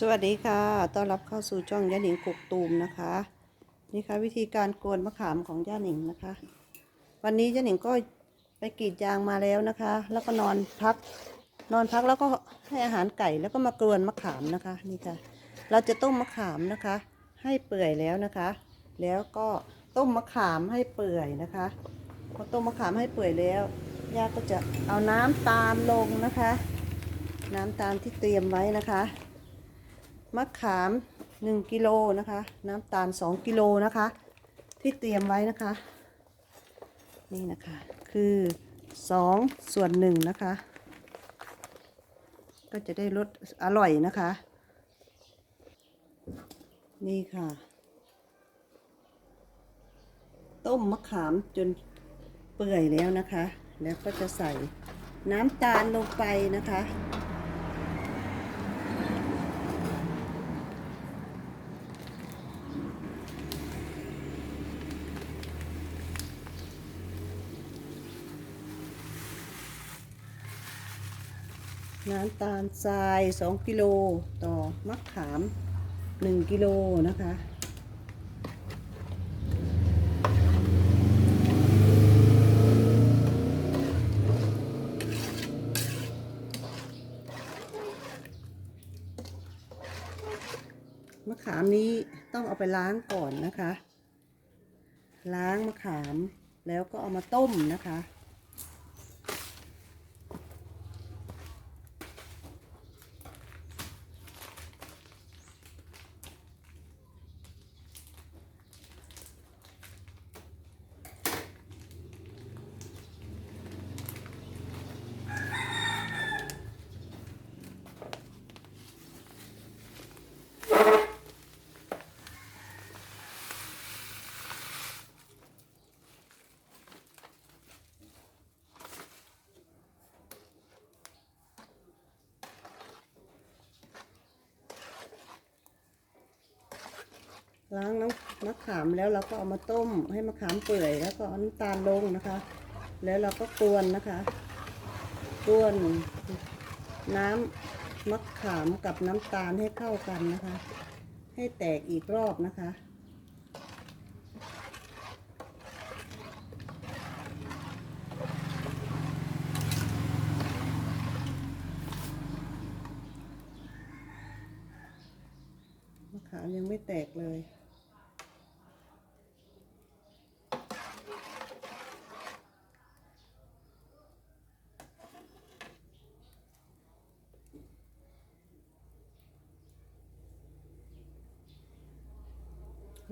สวัสดีค่ะ ต้อนรับเข้าสู่ช่องย่าหนิงกกตูมนะคะ นี่ค่ะวิธีการกวนมะขามของย่าหนิงนะคะ วันนี้ย่าหนิงก็ไปกรีดยางมาแล้วนะคะ แล้วก็นอนพัก นอนพักแล้วก็ให้อาหารไก่แล้วก็มากรวนมะขามนะคะ นี่ค่ะ เราจะต้มมะขามนะคะ ให้เปื่อยแล้วนะคะ แล้วก็ต้มมะขามให้เปื่อยนะคะพอต้มมะขามให้เปื่อยแล้วย่าก็จะเอาน้ำตาลลงนะคะ น้ำตาลที่เตรียมไว้นะคะ มะขาม 1กิโลนะคะ น้ำตาล 2กิโลนะคะ ที่เตรียมไว้นะคะ นี่นะคะ คือ 2 ส่วนหนึ่งนะคะ ก็จะได้รสอร่อยนะคะ นี่ค่ะ ต้มมะขามจนเปื่อยแล้วนะคะ แล้วก็จะใส่น้ำตาลลงไปนะคะ น้ำตาลทราย 2 กิโลต่อมะขาม 1 กิโลนะคะมะขามนี้ต้องเอาไปล้างก่อนนะคะ ล้างมะขามแล้วก็เอามาต้มนะคะ ล้างน้ำมะขามแล้วเราก็เอามาต้มให้มะขามเปื่อย แล้วก็เอาน้ำตาลลงนะคะ แล้วเราก็กวนนะคะกวนน้ำมะขามกับน้ำตาลให้เข้ากันนะคะ ให้แตกอีกรอบนะคะมะขามยังไม่แตกเลย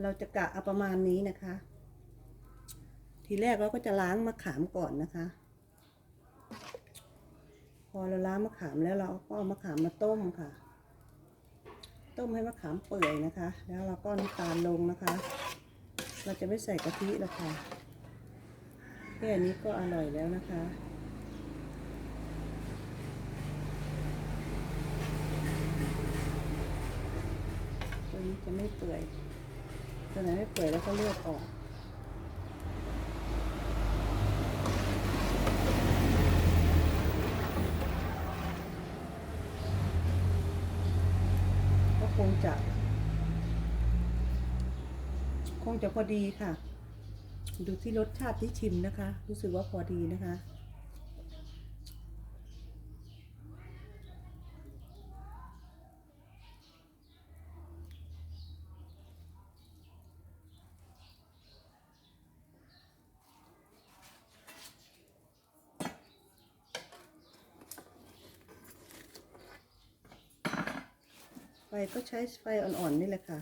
เราจะกะเอาประมาณนี้นะคะ ทีแรกเราก็จะล้างมะขามก่อนนะคะ พอเราล้างมะขามแล้วเราก็เอามะขามมาต้มค่ะ ต้มให้มะขามเปื่อยนะคะ แล้วเราก็น้ำตาลลงนะคะ เราจะไม่ใส่กะทิแล้วค่ะแค่นี้ก็อร่อยแล้วนะคะตัวนี้จะไม่เปื่อย ตัวไหนไม่เปื่อยแล้วก็เลือกออกก็คงจะ คงจะพอดีค่ะ ดูที่รสชาติที่ชิมนะคะ รู้สึกว่าพอดีนะคะ ไฟก็ใช้ไฟอ่อนๆนี่แหละค่ะ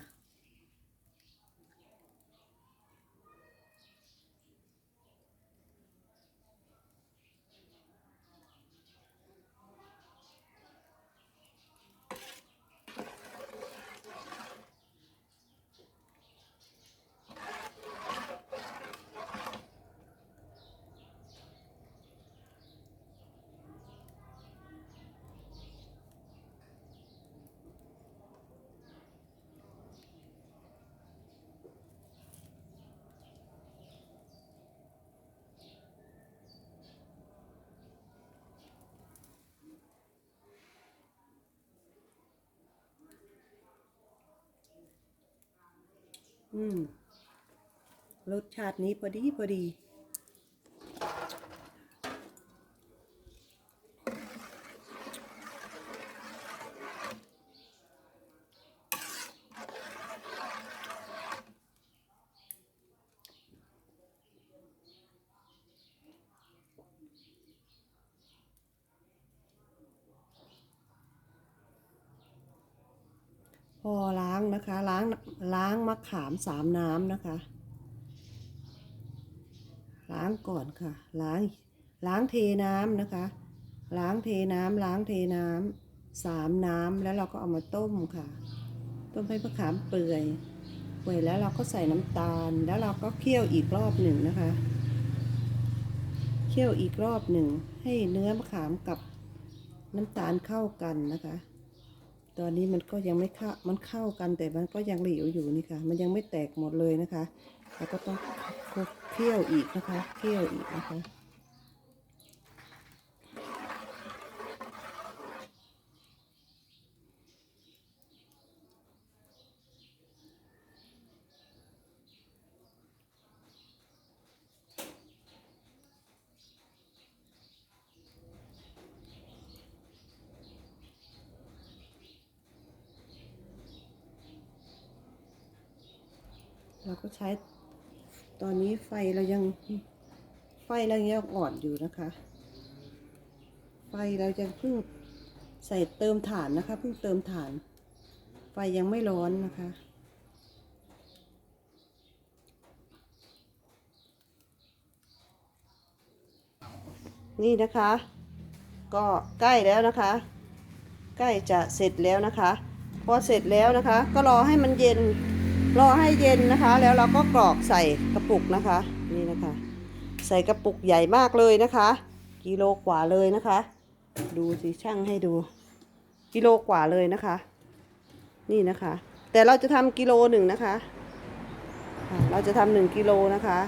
พ อืมรสชาตินี้พอดีพอดี พอล้างนะคะล้างล้างมะขามสามน้ำนะคะ ล้างก่อนค่ะ ล้างล้างเทน้ำนะคะ ล้างเทน้ำล้างเทน้ำสามน้ำแล้วเราก็เอามาต้มค่ะ ต้มให้มะขามเปื่อยเปื่อยแล้วเราก็ใส่น้ำตาลแล้วเราก็เคี่ยวอีกรอบหนึ่งนะคะ เคี่ยวอีกรอบหนึ่งให้เนื้อมะขามกับน้ำตาลเข้ากันนะคะ ตอนนี้มันก็ยังไม่เข้ามันเข้ากันแต่มันก็ยังเหลวอยู่นี่ค่ะ มันยังไม่แตกหมดเลยนะคะ แล้วก็ต้องเคี่ยวอีกนะคะ เคี่ยวอีกนะคะ เราก็ใช้ตอนนี้ไฟเรายังไฟเรายังอ่อนอยู่นะคะ ไฟเรายังเพิ่งใส่เติมถ่านนะคะเพิ่งเติมถ่าน ไฟยังไม่ร้อนนะคะนี่นะคะ ก็ใกล้แล้วนะคะ ใกล้จะเสร็จแล้วนะคะ พอเสร็จแล้วนะคะ ก็รอให้มันเย็น รอให้เย็นนะคะ แล้วเราก็กรอกใส่กระปุกนะคะ นี่นะคะ ใส่กระปุกใหญ่มากเลยนะคะ กิโลกว่าเลยนะคะ ดูสิช่างให้ดู กิโลกว่าเลยนะคะ นี่นะคะ แต่เราจะทำกิโลหนึ่งนะคะค่ะเราจะทำหนึ่งกิโลนะคะ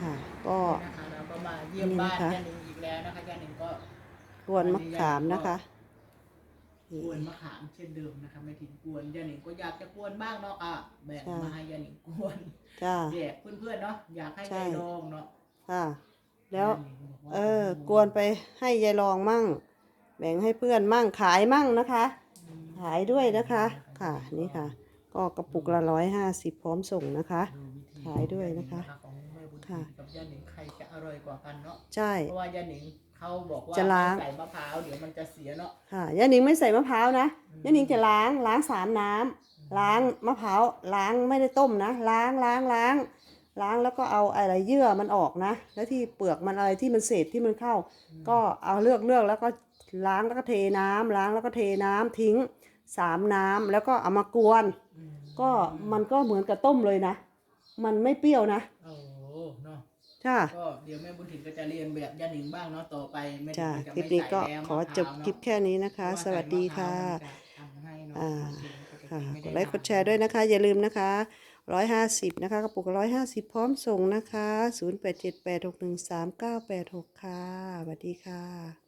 ค่ะก็นะคะเราก็มาเยี่ยมบ้านนี่นะคะย่าหนิงอีกแล้วนะคะย่าหนิงก็กวนมะขามนะคะ กวนมะขามเช่นเดิมนะคะไม่ทิ้งกวนย่าหนิงก็อยากจะกวนบ้างเนาะอะแบ่งใช่มาให้ย่าหนิงกวนจ้าแจกเพื่อนๆเนาะอยากให้ใช่ยายลองเนาะค่ะ แล้วย่าหนิงบว่าเออ กวนไปให้ยายรองมั่ง แบ่งให้เพื่อนมั่งขายมั่งนะคะ ขายด้วยนะคะ ค่ะนี่ค่ะ ก็กระปุกละร้อยห้าสิบพร้อมส่งนะคะดูวิธีขายด้วยนะคะของแม่บุญค่ะถิ่นกับย่าหนิงใครจะอร่อยกว่ากันเนาะใช่เพราะว่าย่าหนิง เขาบอกว่าจะล้าง ไม่ใส่มะพร้าวเดี๋ยวมันจะเสียเนาะค่ะย่านิงไม่ใส่มะพร้าวนะย่านิงจะล้างล้างสามน้ำล้างมะพร้าวล้างไม่ได้ต้มนะล้างล้างล้าง ล้างแล้วก็เอาอะไรเยื่อมันออกนะ แล้วที่เปลือกมันอะไรที่มันเศษที่มันเข้า ก็เอาเลือกเลือกแล้วก็ล้างแล้วก็เทน้ำล้างแล้วก็เทน้ำทิ้งสามน้ำแล้วก็เอามากวน อืมก็มันก็เหมือนกับต้มเลยนะ มันไม่เปรี้ยวนะโอ้โหเนาะ จ้า ก็เดี๋ยวแม่บุญถิ่นก็จะเรียนแบบย่าหนิงบ้างเนาะต่อไปแม่จ้าถิ่นจะคลิปไม่นี้ใส่ก็แล้วขอมะพร้าวจบคลิปเนาะแค่นี้นะคะ เพราะว่าสวัสดีค่ะ ใส่มพร้าวมันจะทำให้เนาะอ่ามันค่ะไม่กได้ดไลค์กดแชร์ด้วยนะคะ อย่าลืมนะคะร้อยห้าสิบนะคะกระปุกร้อยห้าสิบพร้อมส่งนะคะศูนย์แปดเจ็ดแปดหกหนึ่งสามเก้าแปดหกค่ะสวัสดีค่ะ